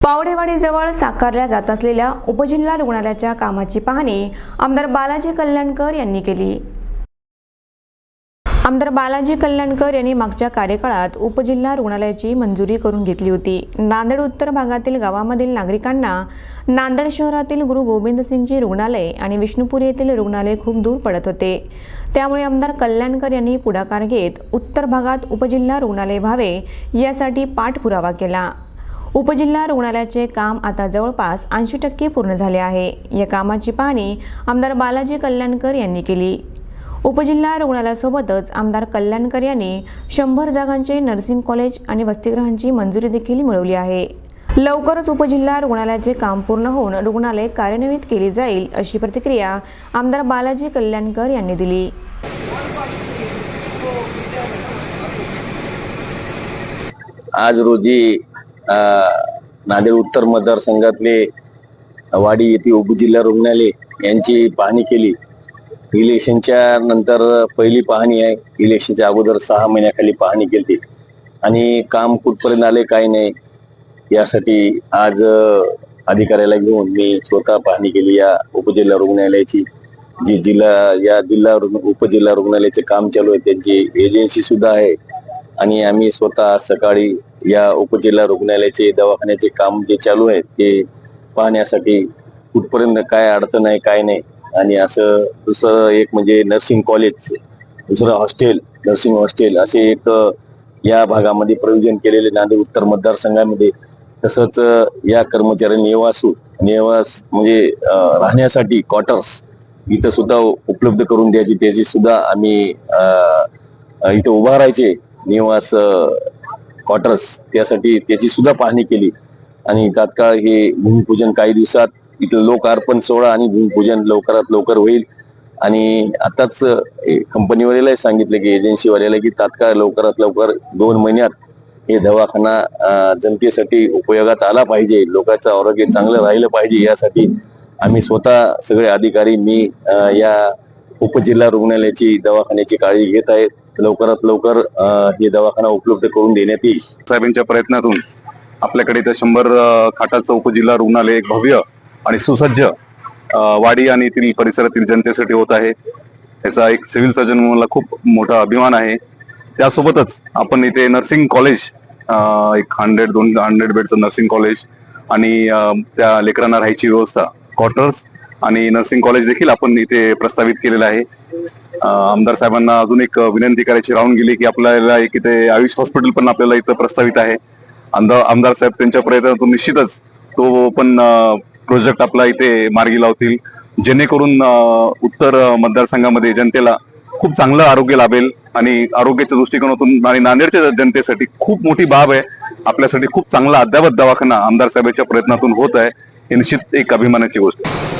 पावडेवाडीजवळ साकारल्या जात असलेल्या उपजिल्हा रुग्णालयाच्या कामाची पाहणी आमदार बालाजी कल्याणकर यांनी केली. आमदार बालाजी कल्याणकर यांनी मागच्या कार्यकाळात उपजिल्हा रुग्णालयाची मंजुरी करून घेतली होती. नांदेड उत्तर भागातील गावामधील नागरिकांना नांदेड शहरातील गुरु गोविंदसिंगजी रुग्णालय आणि विष्णुपुरी येथील रुग्णालय खूप दूर पडत होते. त्यामुळे आमदार कल्याणकर यांनी पुढाकार घेत उत्तर भागात उपजिल्हा रुग्णालय व्हावे यासाठी पाठपुरावा केला. उपजिल्हा रुग्णालयाचे काम आता जवळपास ऐंशी टक्के पूर्ण झाले आहे. या कामाची पाहणी आमदार बालाजी कल्याणकर यांनी केली. उपजिल्हा रुग्णालयासोबतच आमदार कल्याणकर यांनी शंभर जागांचे नर्सिंग कॉलेज आणि वसतिगृहांची मंजुरी देखील मिळवली आहे. लवकरच उपजिल्हा रुग्णालयाचे काम पूर्ण होऊन रुग्णालय कार्यान्वित केली जाईल अशी प्रतिक्रिया आमदार बालाजी कल्याणकर यांनी दिली. आज रोजी नांदेड उत्तर मतदारसंघातले वाडी येथे उपजिल्हा रुग्णालय यांची पाहणी केली. इलेक्शनच्या नंतर पहिली पाहणी आहे. इलेक्शनच्या अगोदर सहा महिन्याखाली पाहणी केली. आणि काम कुठपर्यंत आले काय नाही यासाठी आज अधिकाऱ्याला घेऊन मी स्वतः पाहणी केली या उपजिल्हा रुग्णालयाची. जी जिल्हा या जिल्हा रुग्ण- उपजिल्हा रुग्णालयाचे काम चालू आहे. त्यांची एजन्सी सुद्धा आहे. आणि आम्ही स्वतः सकाळी या उपजिल्हा रुग्णालयाचे दवाखान्याचे काम जे चालू आहे ते पाहण्यासाठी कुठपर्यंत काय अडचण आहे काय नाही. आणि असं दुसरं एक म्हणजे नर्सिंग कॉलेज दुसरं हॉस्टेल नर्सिंग हॉस्टेल असे एक या भागामध्ये प्रयोजन केलेले नांदेड उत्तर मतदारसंघामध्ये. तसंच या कर्मचाऱ्यांनी निवासू निवास म्हणजे राहण्यासाठी क्वार्टर्स इथं सुद्धा उपलब्ध करून द्यायची. त्याची सुद्धा आम्ही इथं उभा राहायचे. निवास क्वार्टर्स त्यासाठी त्याची सुद्धा पाहणी केली. आणि तात्काळ हे भूमिपूजन काही दिवसात इथं लोकार्पण सोहळा आणि भूमिपूजन लवकरात लवकर होईल. आणि आताच कंपनीवाल्यालाही सांगितलं की एजन्सीवाल्याला की तात्काळ लवकरात लवकर दोन महिन्यात हे दवाखाना जनतेसाठी उपयोगात आला पाहिजे. लोकांचं आरोग्य चांगलं राहिलं पाहिजे यासाठी आम्ही स्वतः सगळे अधिकारी मी या उपजिल्हा रुग्णालयाची दवाखान्याची काळजी घेत आहेत. लवकरात लवकर हे दवाखाना उपलब्ध करून देण्यात येईल. साहेबांच्या प्रयत्नातून आपल्याकडे इथं शंभर खाटा खाटाचं उपजिल्हा रुग्णालय एक भव्य आणि सुसज्ज वाडी आणि येथील परिसरातील जनतेसाठी होत आहे. याचा एक सिव्हिल सर्जन म्हणून मला खूप मोठा अभिमान आहे. त्यासोबतच आपण इथे नर्सिंग कॉलेज एक हंड्रेड दोन हंड्रेड बेडचं नर्सिंग कॉलेज आणि त्या लेकरांना राहायची व्यवस्था. क्वार्टर्स आणि नर्सिंग कॉलेज देखील आपण इथे प्रस्तावित केलेलं आहे. आमदार साहेबांना अजून एक विनंती करायची राहून गेली की आपल्याला एक इथे आयुष हॉस्पिटल पण आपल्याला इथं प्रस्तावित आहे. आमदार आमदार साहेब त्यांच्या प्रयत्नातून निश्चितच तो पण प्रोजेक्ट आपला इथे मार्गी लावतील. जेणेकरून उत्तर मतदारसंघामध्ये जनतेला खूप चांगलं आरोग्य लाभेल आणि आरोग्याच्या दृष्टिकोनातून आणि नांदेडच्या जनतेसाठी खूप मोठी बाब आहे. आपल्यासाठी खूप चांगला अद्यावत दवाखाना आमदार साहेबांच्या प्रयत्नातून होत आहे. हे निश्चित एक अभिमानाची गोष्ट आहे.